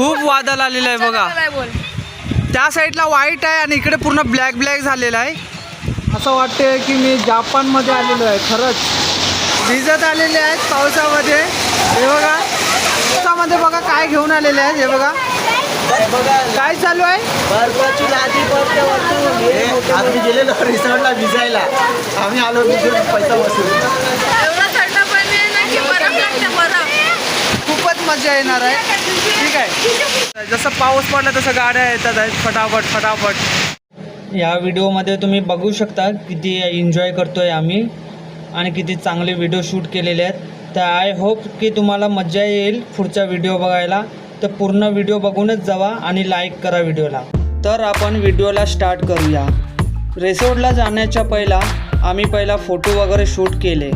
खूप वादळ आलेलं आहे बघा. बोल? त्या साईडला व्हाईट आहे आणि इकडे पूर्ण ब्लॅक ब्लॅक झालेलं आहे. असं वाटतंय की मी जापानमध्ये आलेलो आहे खरंच. भिजत आलेले आहेत पावसामध्ये. हे बघा. पावसामध्ये बघा काय घेऊन आलेले आहेत हे बघा. काय चालू आहे? बर्फाची लादी पडते वरतून. आम्ही गेलेलो रिसॉर्टला भिजायला. आम्ही आलो भिजून पैसा वसूल एवढा थंड पाणी आहे ना की बरफ लागते बरफ खूपच मजा येणार आहे. ठीक आहे. जसं पाऊस पडला तसं गाड्या येतात आहेत. फटाफट फटाफट. या व्हिडिओमध्ये तुम्ही बघू शकता किती एन्जॉय करतोय आम्ही आणि किती चांगले व्हिडिओ शूट केलेले आहेत. तर आय होप की तुम्हाला मजा येईल पुढचा व्हिडिओ बघायला. तर पूर्ण व्हिडिओ बघूनच जावा आणि लाईक करा व्हिडिओला. तर आपण व्हिडिओला स्टार्ट करूया. रेसोर्टला जाण्याच्या पहिला आम्ही पहिला फोटो वगैरे शूट केले.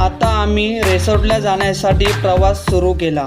आता आम्ही रेसॉर्टला जाण्यासाठी प्रवास सुरू केला.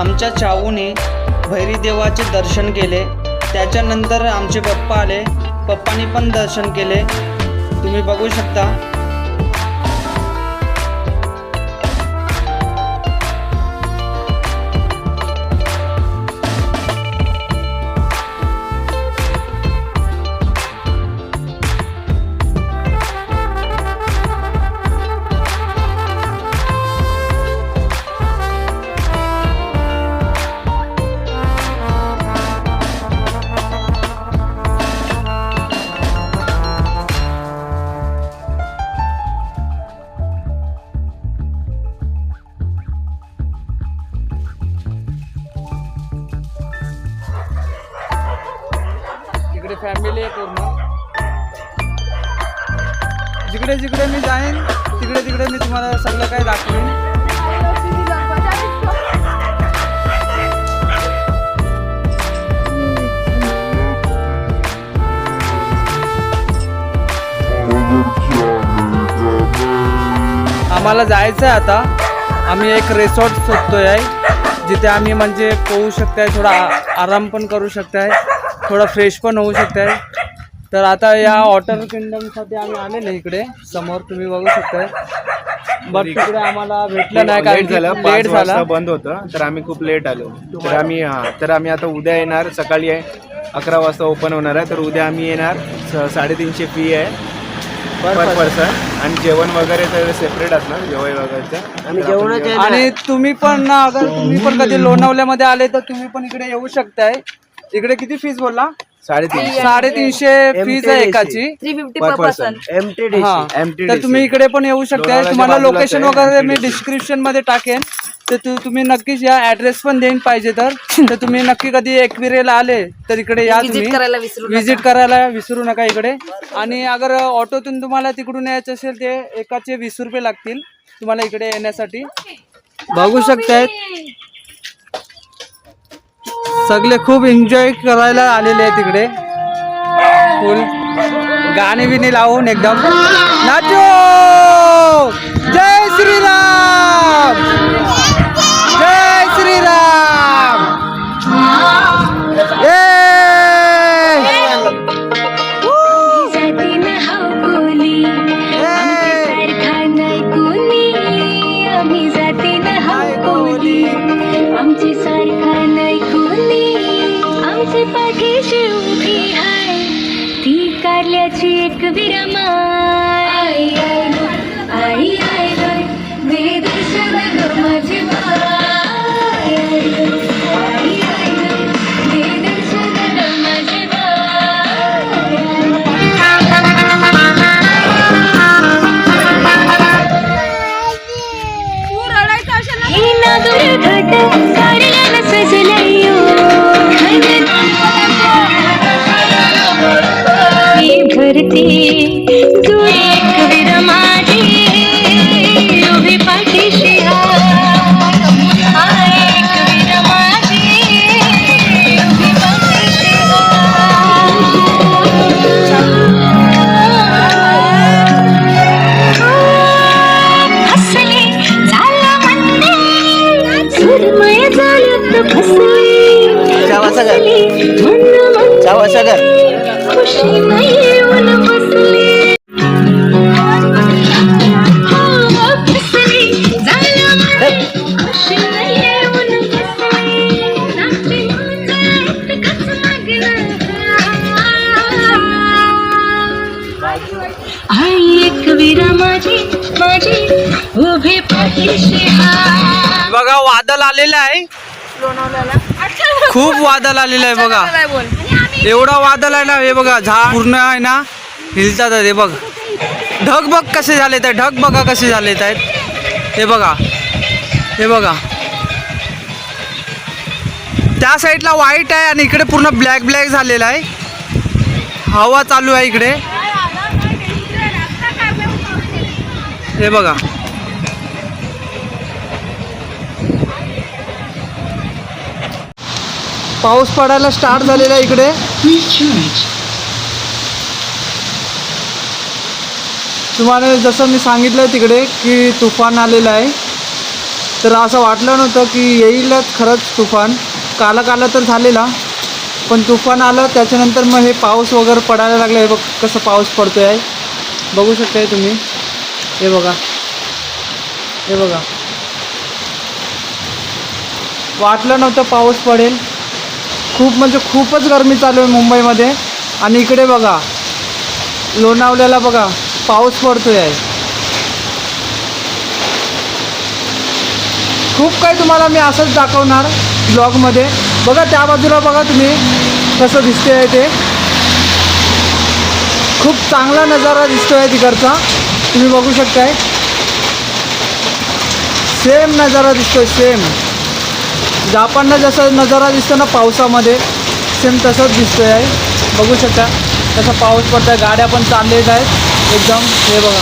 आमच्या चाऊने भैरीदेवाचे दर्शन केले. त्याच्यानंतर आमचे पप्पा आले. पप्पांनी पण दर्शन केले. तुम्ही बघू शकता. फॅमिली आहे पूर्ण. जिकडे जिकडे मी जाईन तिकडे तिकडे मी तुम्हाला सगळं काही दाखवेन. आम्हाला जायचं आहे आता. आम्ही एक रिसॉर्ट शोधतोय आहे जिथे आम्ही म्हणजे पोहू शकताय थोडा आ- आराम पण करू शकताय. थोडं फ्रेश पण होऊ शकताय. तर आता या वॉटर किंगडमसाठी आम्ही आलेले इकडे. समोर तुम्ही बघू शकताय. बट तिकडे आम्हाला भेटलं नाही लेट झालं लेट झाला. बंद होतं तर आम्ही खूप लेट आलो. तर आम्ही हा तर आम्ही आता उद्या येणार. सकाळी आहे अकरा वाजता ओपन होणार आहे. तर उद्या आम्ही येणार. स- साडेतीनशे फी आहे. पर पर्सन आणि जेवण वगैरे तर सेपरेट असणार जेवण जेवणाच्या आणि तुम्ही पण ना अगर तुम्ही पण कधी लोणावल्यामध्ये आले तर तुम्ही पण इकडे येऊ शकताय. इकडे किती फीस बोलला? साडेतीनशे. साडेतीनशे फीज आहे एकाची. Three fifty per per person person M T हा. MTDC. तर तुम्ही इकडे पण येऊ लोणावळ्याच्या तुम्हाला बाजूलाच लोकेशन आहे, वगैरे मी MTDC. डिस्क्रिप्शनमध्ये टाकेन. तर तु- तुम्ही नक्कीच या ऍड्रेस पण देईन पाहिजे तर. तर तुम्ही नक्की कधी एकविरेला आले तर इकडे या विजिट तुम्ही. करायला विसरू नका. विजिट करायला विसरू नका इकडे. आणि अगर ऑटोतून तुम्हाला तिकडून यायचं असेल ते एकाचे वीस रुपये लागतील तुम्हाला इकडे येण्यासाठी. बघू शकतायत. सगळे खूप एन्जॉय करायला आलेले आहे तिकडे. फुल गाणे बिने लावून एकदम. नाचो! जय श्रीराम! पाठीशी उभी हाय ती कारल्याची एक विरमाई आई आई आई आई वादळ आलेलं आहे. खूप वादळ आलेलं आहे बघा. एवढा वादळ आहे ना हे बघा झाड पूर्ण आहे ना हिलतात हे बघ. ढग बघ कसे झाले आहेत ढग बघा कसे झाले आहेत. हे बघा. हे बघा. त्या साईडला व्हाईट आहे आणि इकडे पूर्ण ब्लॅक ब्लॅक झालेला आहे. हवा चालू आहे इकडे. हे बघा. पाऊस पडायला स्टार्ट झालेला आहे इकडे. तुम्हाला जसं मी सांगितलं तिकडे की तुफान आलेलं आहे. तर असं वाटलं नव्हतं की येईलच खरंच तुफान. काला काला तर झालेला. पण तुफान आलं त्याच्यानंतर मग हे पाऊस वगैरे पडायला लागलं. हे बघ कसं पाऊस पडतोय आहे. बघू शकताय तुम्ही. हे बघा. हे बघा. वाटलं नव्हतं पाऊस पडेल. खूप म्हणजे खूपच गरमी चालू आहे मुंबईमध्ये. आणि इकडे बघा लोणावल्याला बघा पाऊस पडतोय. आहे खूप काही तुम्हाला मी असंच दाखवणार ब्लॉगमध्ये. बघा त्या बाजूला बघा तुम्ही कसं दिसते आहे ते. खूप चांगला नजारा दिसतो आहे तिकडचा. तुम्ही बघू शकताय. सेम नजारा दिसतोय सेम. जापानला जसं नजारा दिसतो ना पावसामध्ये सेम तसंच दिसतोय आहे. बघू शकता तसा पाऊस पडतोय गाड्या पण चाललेत आहेत. एकदम हे बघा.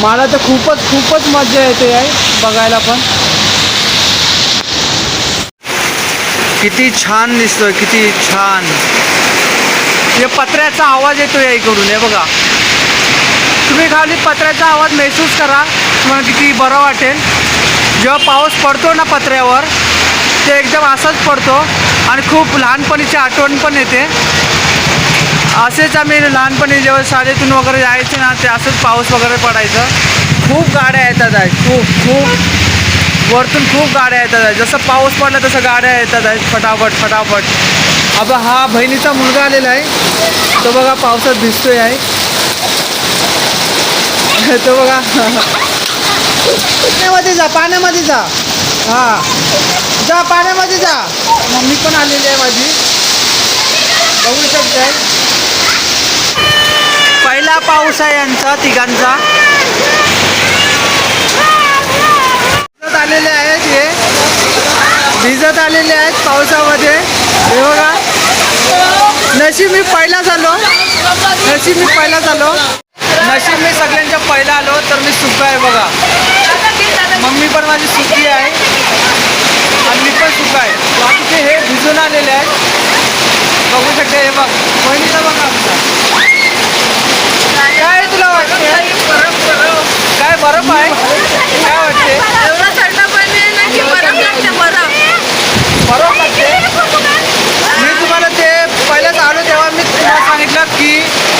मला तर खूपच खूपच मजा येते आहे बघायला पण. किती छान दिसतोय किती छान. हे पत्र्याचा आवाज येतोय या इकडून हे बघा. तुम्ही खाली पत्र्याचा आवाज महसूस करा तुम्हाला किती बरं वाटेल. जेव्हा पाऊस पडतो ना पत्र्यावर ते एकदम असाच पडतो आणि खूप लहानपणीची आठवण पण येते. असेच आम्ही लहानपणी जेव्हा शाळेतून वगैरे जायचे ना ते असंच पाऊस वगैरे पडायचं. खूप गाड्या येतात आहेत खूप खूप. वरतून खूप गाड्या येतात आहेत जसं पाऊस पडला तसं गाड्या येतात आहेत फटाफट फटाफट. अब हा बहिणीचा मुलगा आलेला आहे. तो बघा पावसात भिजतोय आहे तो बघा. पाण्यामध्ये जा पाण्यामध्ये जा. हां. जा पाण्यामध्ये जा. मम्मी पण आलेली आहे माझी. बघू शकताय. पहिला पाऊस आहे यांचा तिघांचा. भिजत आलेले आहेत हे. भिजत आलेले आहेत पावसामध्ये. हे बघा. नशीब मी पहिला झालो. नशीब मी पहिला झालो. नशीब मी सगळ्यांच्या पहिला आलो तर मी सुख आहे बघा. मम्मी पण माझी सुखी आहे. आणि मी पण सुख आहे. बाकीचे हे भिजून आलेले आहेत. बघू शकते हे बघ. बहिणीचा बघा आमचा. काय तुला वाटते काय बरफ आहे काय वाटते एवढा थंड पाणी आहे ना की बरफ लागते बरफ बरफ वाटते मी तुम्हाला ते पहिल्याच आलो तेव्हा मी तुम्हाला सांगितलं की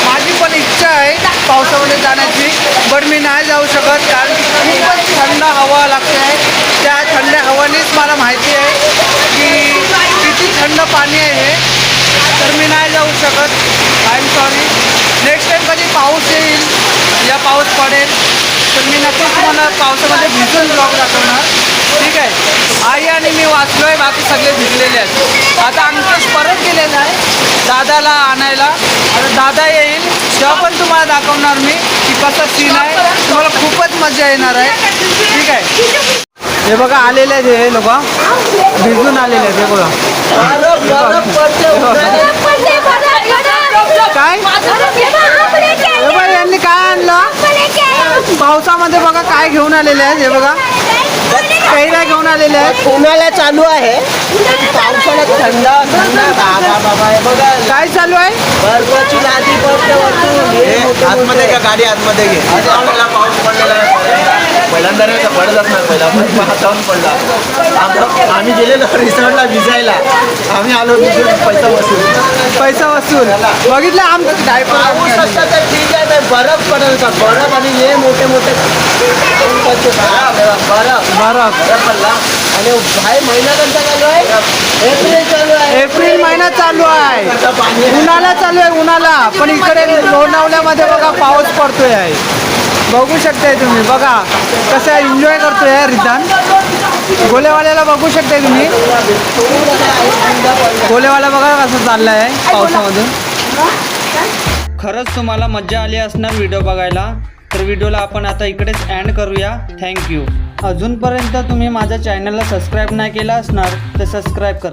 माझी पण इच्छा आहे पावसामध्ये जाण्याची बट मी नाही जाऊ शकत कारण की खूपच थंड हवा लागते आहे त्या थंड हवानेच मला माहिती आहे की किती थंड पाणी आहे हे. तर मी नाही जाऊ शकत. I am sorry next time कधी पाऊस येईल या पाऊस पडेल तर मी नक्कीच तुम्हाला पावसामध्ये भिजून ब्लॉग दाखवणार. ठीक आहे? आई आणि मी वाचलो आहे बाकी सगळे भिजलेले आहेत. आता अंकुश परत गेलेला आहे दादाला आणायला. आता दादा येईल. तेव्हा पण तुम्हाला दाखवणार मी की कसं सीन आहे. तुम्हाला खूपच मजा येणार आहे. ठीक आहे? हे बघा आलेले आहेत हे लोक. भिजून आलेले आहेत हे बघा. बरफ बरफ. काय? हे यांनी काय आणलं? पावसामध्ये बघा काय घेऊन आलेले आहेत हे बघा. कैऱ्या घेऊन आलेले आहेत. उन्हाळा चालू आहे. पावसाळ्यात थंड काय चालू आहे? बर्फाची लादी हे मोठे आतमध्ये. का गाडी आतमध्ये घे? पाऊस पडलेला आहे पहिल्यांदा नाही का पडत असणार पहिला. पण हातावून पडला. आम- आम्ही गेलेलो रिसॉर्टला भिजायला. आम्ही आलो भिजून पैसा वसूल. पैसा वसूल. बघितलं आमचं डायपर ठीक आहे बरफ पडेल का? बरफ आणि हे मोठे मोठे बरफ. बरफ. बरं बरफ पडला. आणि भाई महिना कोणता चालू आहे? एप्रिल चालू आहे. एप्रिल महिना चालू आहे. उन्हाळा चालू आहे उन्हाळा. पण इकडे लोणावल्यामध्ये बघा पाऊस पडतोय. आहे बघू शकताय तुम्ही. बघा कसं एन्जॉय करतोय रिदान गोलेवाल्याला बघू शकताय तुम्ही. गोलेवाला बघा कसं चाललं आहे पावसामधून. खरंच तुम्हाला मज्जा आली असणार व्हिडिओ बघायला. तर व्हिडिओला आपण आता इकडेच अँड करूया. थँक्यू अजूनपर्यंत तुम्ही माझ्या चॅनलला सबस्क्राईब नाही केला असणार तर सबस्क्राईब करा.